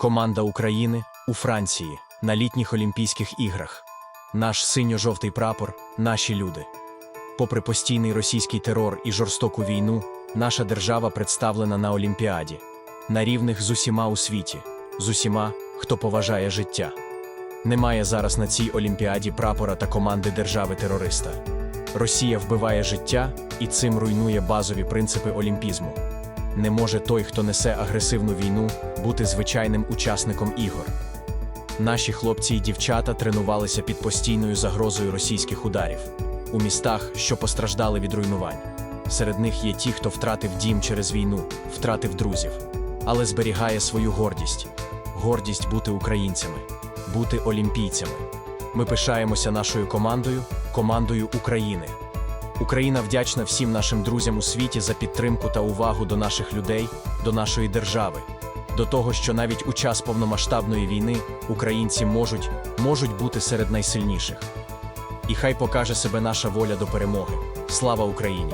Команда України у Франції на літніх Олімпійських іграх. Наш синьо-жовтий прапор, наші люди. Попри постійний російський терор і жорстоку війну, наша держава представлена на Олімпіаді, на рівних з усіма у світі, з усіма, хто поважає життя. Немає зараз на цій Олімпіаді прапора та команди держави-терориста. Росія вбиває життя і цим руйнує базові принципи олімпізму. Не може той, хто несе агресивну війну, бути звичайним учасником ігор. Наші хлопці і дівчата тренувалися під постійною загрозою російських ударів у містах, що постраждали від руйнувань. Серед них є ті, хто втратив дім через війну, втратив друзів, але зберігає свою гордість гордість бути українцями, бути олімпійцями. Ми пишаємося нашою командою, командою України. Україна вдячна всім нашим друзям у світі за підтримку та увагу до наших людей, до нашої держави, до того, що навіть у час повномасштабної війни українці можуть, можуть бути серед найсильніших. І хай покаже себе наша воля до перемоги. Слава Україні!